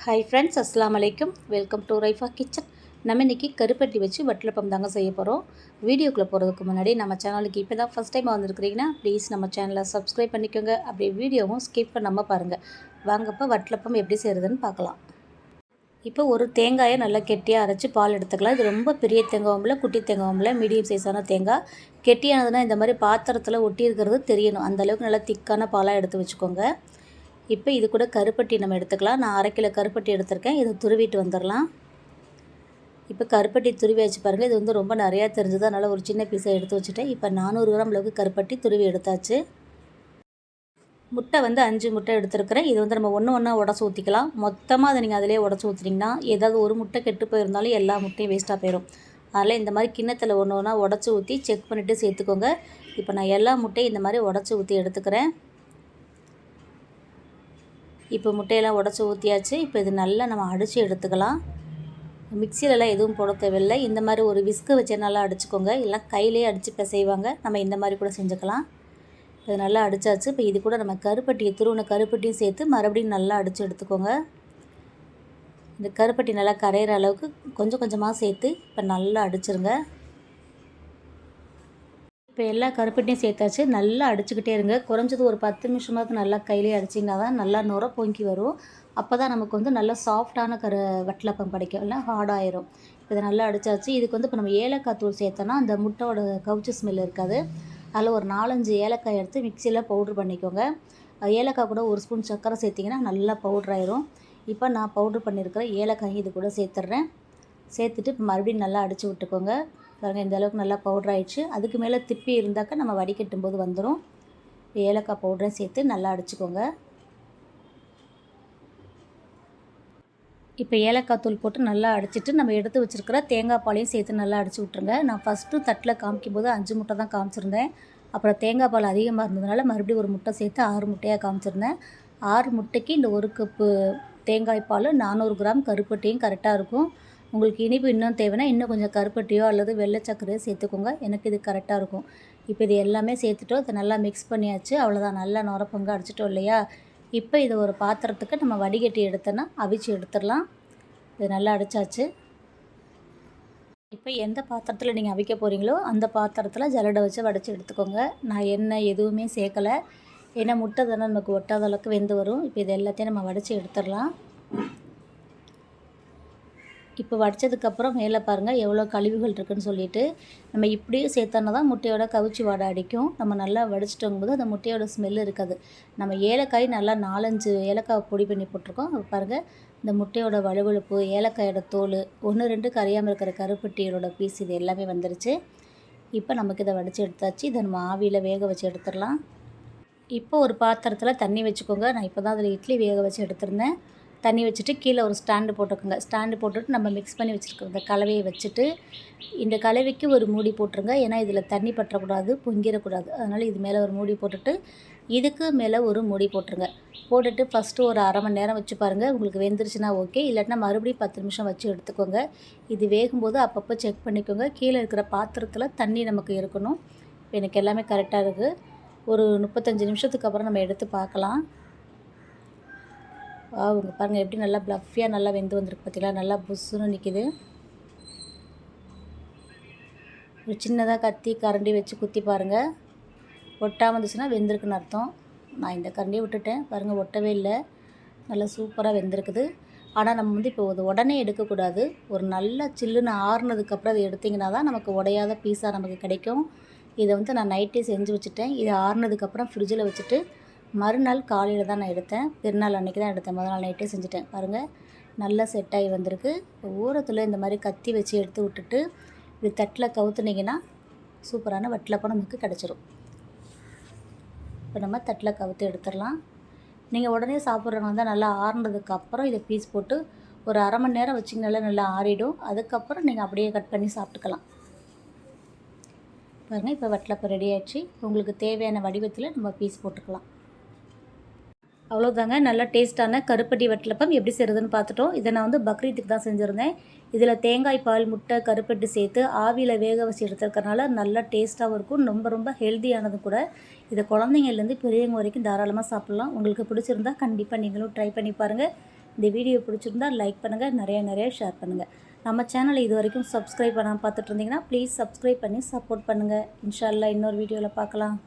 Hi friends அஸ்லாம் அலைக்கும் welcome to Raifa kitchen நம்ம இன்றைக்கி கருப்பட்டி வச்சு வட்டலப்பம் தாங்க செய்ய போகிறோம் வீடியோக்குள்ளே போகிறதுக்கு முன்னாடி நம்ம சேனலுக்கு இப்போ தான் ஃபஸ்ட் டைம் வந்திருக்கிறீங்கன்னா ப்ளீஸ் நம்ம சேனலை சப்ஸ்கிரைப் பண்ணிக்கோங்க. அப்படியே வீடியோவும் ஸ்கிப் பண்ணாமல் பாருங்கள் வாங்கப்போ வட்டலப்பம் எப்படி செய்கிறதுன்னு பார்க்கலாம். இப்போ ஒரு தேங்காயை நல்லா கெட்டியாக அரைச்சி பால் எடுத்துக்கலாம். இது ரொம்ப பெரிய தேங்காவும் இல்லை குட்டி தேங்காவும் இல்லை மீடியம் சைஸான தேங்காய். கெட்டியானதுன்னா இந்த மாதிரி பாத்திரத்தில் ஒட்டி இருக்கிறது தெரியணும். அந்தளவுக்கு நல்லா திக்கான பாலாக எடுத்து வச்சுக்கோங்க. இப்போ இது கூட கருப்பட்டி நம்ம எடுத்துக்கலாம். நான் அரை கிலோ கருப்பட்டி எடுத்திருக்கேன். இதை துருவிட்டு வந்துடலாம். இப்போ கருப்பட்டி துருவி வச்சு பாருங்கள். இது வந்து ரொம்ப நிறையா தெரிஞ்சது. அதனால் ஒரு சின்ன பீஸை எடுத்து வச்சுட்டேன். இப்போ நானூறு கிராம் அளவுக்கு கருப்பட்டி துருவி எடுத்தாச்சு. முட்டை வந்து அஞ்சு முட்டை எடுத்துருக்கிறேன். இது வந்து நம்ம ஒன்று ஒன்றா உடச்சி ஊற்றிக்கலாம் மொத்தமாக அதை நீங்கள் அதிலே உடச்சி ஊற்றுனீங்கன்னா ஏதாவது ஒரு முட்டை கெட்டு போயிருந்தாலும் எல்லா முட்டையும் வேஸ்ட்டாக போயிடும் அதில் இந்த மாதிரி கிண்ணத்தில் ஒன்று ஒன்றா உடச்சி ஊற்றி செக் பண்ணிவிட்டு சேர்த்துக்கோங்க. இப்போ நான் எல்லா முட்டையும் இந்த மாதிரி உடச்சி ஊற்றி எடுத்துக்கிறேன். இப்போ முட்டையெல்லாம் உடச்சி ஊற்றியாச்சு இப்போ இது நல்லா நம்ம அடித்து எடுத்துக்கலாம். மிக்சியிலலாம் எதுவும் போட தேவையில்லை. இந்த மாதிரி ஒரு விஸ்கு வச்சு நல்லா அடிச்சுக்கோங்க. இல்லை கையிலே அடித்து பிசைவாங்க. நம்ம இந்த மாதிரி கூட செஞ்சுக்கலாம். இது நல்லா அடித்தாச்சு இப்போ இது கூட நம்ம கருப்பட்டியை துருவின கருப்பட்டியும் சேர்த்து மறுபடியும் நல்லா அடித்து எடுத்துக்கோங்க. இந்த கருப்பட்டி நல்லா கரையிற அளவுக்கு கொஞ்சம் கொஞ்சமாக சேர்த்து இப்போ நல்லா அடிச்சிருங்க. இப்போ எல்லா கருப்பட்டியும் சேர்த்தாச்சு. நல்லா அடிச்சுக்கிட்டே இருங்க. குறைஞ்சது ஒரு பத்து நிமிஷமாவது நல்லா கையிலே அடிச்சிங்கன்னா தான் நல்லா நுர பொங்கி வரும். அப்போ தான் நமக்கு வந்து நல்லா சாஃப்டான கரு வட்டலப்பம் கிடைக்கும். இல்லை ஹார்டாயிரும் இதை நல்லா அடித்தாச்சு இதுக்கு வந்து இப்போ நம்ம ஏலக்காய் தூள் சேர்த்தோன்னா அந்த முட்டையோட கவுச்சு ஸ்மெல் இருக்காது. அதில் ஒரு நாலஞ்சு ஏலக்காய் எடுத்து மிக்சியில் பவுட்ரு பண்ணிக்கோங்க. ஏலக்காய் கூட ஒரு ஸ்பூன் சர்க்கரை சேர்த்திங்கன்னா நல்லா பவுட்ராயிரும் இப்போ நான் பவுட்ரு பண்ணியிருக்கிற ஏலக்காய் இது கூட சேர்த்துட்றேன். சேர்த்துட்டு மறுபடியும் நல்லா அடித்து விட்டுக்கோங்க. பாருங்கள் இந்த அளவுக்கு நல்லா பவுட்ரு ஆயிடுச்சு. அதுக்கு மேலே திப்பி இருந்தாக்கா நம்ம வடிகட்டும் போது வந்துடும் ஏலக்காய் பவுடரையும் சேர்த்து நல்லா அடிச்சுக்கோங்க. இப்போ ஏலக்காய் தூள் போட்டு நல்லா அடிச்சிட்டு நம்ம எடுத்து வச்சுருக்கிற தேங்காய் பாலையும் சேர்த்து நல்லா அடிச்சு விட்ருங்க நான் ஃபஸ்ட்டு தட்டில் காமிக்கும் போது அஞ்சு முட்டை தான் காமிச்சிருந்தேன். அப்புறம் தேங்காய் பால் அதிகமாக இருந்ததுனால மறுபடியும் ஒரு முட்டை சேர்த்து ஆறு முட்டையாக காமிச்சிருந்தேன். ஆறு முட்டைக்கு இந்த ஒரு கப்பு தேங்காய் பால் நானூறு கிராம் கருப்பட்டியும் கரெக்டாக இருக்கும். உங்களுக்கு இனிப்பு இன்னும் தேவைன்னா இன்னும் கொஞ்சம் கருப்பட்டியோ அல்லது வெள்ளை சர்க்கரையோ சேர்த்துக்கோங்க. எனக்கு இது கரெக்டாக இருக்கும். இப்போ இது எல்லாமே சேர்த்துட்டோம். இதை நல்லா மிக்ஸ் பண்ணியாச்சு. அவ்வளோதான் நல்லா நுரப்பங்க அடிச்சிட்டோம் இல்லையா? இப்போ இதை ஒரு பாத்திரத்துக்கு நம்ம வடிகட்டி எடுத்தோன்னா அவிச்சு எடுத்துடலாம். இது நல்லா அடித்தாச்சு இப்போ எந்த பாத்திரத்தில் நீங்கள் அவிக்க போகிறீங்களோ அந்த பாத்திரத்தில் ஜலடை வச்சு வடித்து எடுத்துக்கோங்க. நான் எண்ணெய் எதுவுமே சேர்க்கலை. ஏன்னா முட்டை தானே நமக்கு ஒட்டாத அளவுக்கு வெந்து வரும். இப்போ இது எல்லாத்தையும் நம்ம வடித்து எடுத்துடலாம். இப்போ வடித்ததுக்கப்புறம் மேலே பாருங்கள் எவ்வளோ கழிவுகள் இருக்குதுன்னு சொல்லிட்டு நம்ம இப்படியே சேர்த்தோன்னா தான் முட்டையோட கவிச்சி வாடை அடிக்கும். நம்ம நல்லா வடிச்சிட்டோங்கும் போது அந்த முட்டையோட ஸ்மெல் இருக்காது. நம்ம ஏலக்காய் நல்லா நாலஞ்சு ஏலக்காய் பொடி பண்ணி போட்டிருக்கோம். பாருங்கள் இந்த முட்டையோட வலுவழுப்பு ஏலக்காயோட தோல் ஒன்று ரெண்டு கரையாமல் இருக்கிற கருப்பட்டியோட பீஸ் இது எல்லாமே வந்துருச்சு. இப்போ நமக்கு இதை வடித்து எடுத்தாச்சு. இதை நம்ம ஆவியில் வேக வச்சு எடுத்துடலாம். இப்போ ஒரு பாத்திரத்தில் தண்ணி வச்சுக்கோங்க. நான் இப்போ தான் அதில் இட்லி வேக வச்சு எடுத்திருந்தேன். தண்ணி வச்சுட்டு கீழே ஒரு ஸ்டாண்டு போட்டுக்கோங்க. ஸ்டாண்டு போட்டுட்டு நம்ம மிக்ஸ் பண்ணி வச்சுருக்க இந்த கலவையை வச்சுட்டு இந்த கலவைக்கு ஒரு மூடி போட்டுருங்க. ஏன்னா இதில் தண்ணி பற்றக்கூடாது பொங்கிடக்கூடாது. அதனால் இது மேலே ஒரு மூடி போட்டுட்டு இதுக்கு மேலே ஒரு மூடி போட்டுருங்க. போட்டுட்டு ஃபஸ்ட்டு ஒரு அரை மணி நேரம் வச்சு பாருங்கள் உங்களுக்கு வெந்துருச்சுன்னா ஓகே இல்லாட்டினா மறுபடியும் பத்து நிமிஷம் வச்சு எடுத்துக்கோங்க. இது வேகும்போது அப்பப்போ செக் பண்ணிக்கோங்க. கீழே இருக்கிற பாத்திரத்தில் தண்ணி நமக்கு இருக்கணும். எனக்கு எல்லாமே கரெக்டாக இருக்குது ஒரு முப்பத்தஞ்சு நிமிஷத்துக்கு அப்புறம் நம்ம எடுத்து பார்க்கலாம். அவங்க பாருங்கள் எப்படி நல்லா ப்ளஃபியாக நல்லா வெந்து வந்திருக்கு பார்த்தீங்களா நல்லா புஷ்ஷுன்னு நிற்கிது ஒரு சின்னதாக கத்தி கரண்டி வச்சு குத்தி பாருங்கள் ஒட்டாமல் இருந்துச்சுன்னா வெந்திருக்குன்னு அர்த்தம். நான் இந்த கரண்டியை விட்டுட்டேன். பாருங்கள் ஒட்டவே இல்லை. நல்லா சூப்பராக வெந்திருக்குது. ஆனால் நம்ம வந்து இப்போ அது உடனே எடுக்கக்கூடாது. ஒரு நல்ல சில்லுன்னு ஆறுனதுக்கப்புறம் அதை எடுத்திங்கன்னா தான் நமக்கு உடையாத பீஸாக நமக்கு கிடைக்கும். இதை வந்து நான் நைட்டே செஞ்சு வச்சுட்டேன். இதை ஆறுனதுக்கப்புறம் ஃப்ரிட்ஜில் வச்சுட்டு மறுநாள் காலையில் தான் நான் எடுத்தேன். திருநாள் அன்றைக்கி தான் எடுத்தேன். முதல் நாள் நைட்டே செஞ்சுட்டேன். பாருங்கள் நல்லா செட் ஆகி வந்திருக்கு. ஊரத்தில் இந்த மாதிரி கத்தி வச்சு எடுத்து விட்டுட்டு இப்படி தட்டில் கவுத்துனீங்கன்னா சூப்பரான வட்டலப்பம் நமக்கு கிடச்சிரும். இப்போ நம்ம தட்டில் கவுத்து எடுத்துடலாம். நீங்கள் உடனே சாப்பிட்றவங்க தான் நல்லா ஆறுனதுக்கு அப்புறம் இதை பீஸ் போட்டு ஒரு அரை மணி நேரம் வச்சிங்கனால நல்லா ஆறிடும். அதுக்கப்புறம் நீங்கள் அப்படியே கட் பண்ணி சாப்பிட்டுக்கலாம். பாருங்கள் இப்போ வட்டிலப்பம் ரெடி ஆகிடுச்சு உங்களுக்கு தேவையான வடிவத்தில் நம்ம பீஸ் போட்டுக்கலாம். அவ்வளோதாங்க நல்லா டேஸ்ட்டான கருப்பட்டி வட்டலப்பம் எப்படி செய்கிறதுன்னு பார்த்துட்டோம். இதை நான் வந்து பக்ரீத்துக்கு தான் செஞ்சுருந்தேன். இதில் தேங்காய் பால் முட்டை கருப்பட்டி சேர்த்து ஆவியில் வேக வச்சு எடுத்துருக்கறனால நல்லா டேஸ்ட்டாகவும் இருக்கும். ரொம்ப ரொம்ப ஹெல்த்தியானது கூட. இதை குழந்தைங்கள்லேருந்து பெரியவங்க வரைக்கும் தாராளமாக சாப்பிட்லாம். உங்களுக்கு பிடிச்சிருந்தா கண்டிப்பாக நீங்களும் ட்ரை பண்ணி பாருங்கள் இந்த வீடியோ பிடிச்சிருந்தா லைக் பண்ணுங்கள் நிறைய நிறைய ஷேர் பண்ணுங்கள் நம்ம சேனலை இது வரைக்கும் சப்ஸ்கிரைப் பண்ணாமல் பார்த்துட்டு இருந்தீங்கன்னா ப்ளீஸ் சப்ஸ்கிரைப் பண்ணி சப்போர்ட் பண்ணுங்கள் இன்ஷால்லா இன்னொரு வீடியோவில் பார்க்கலாம்.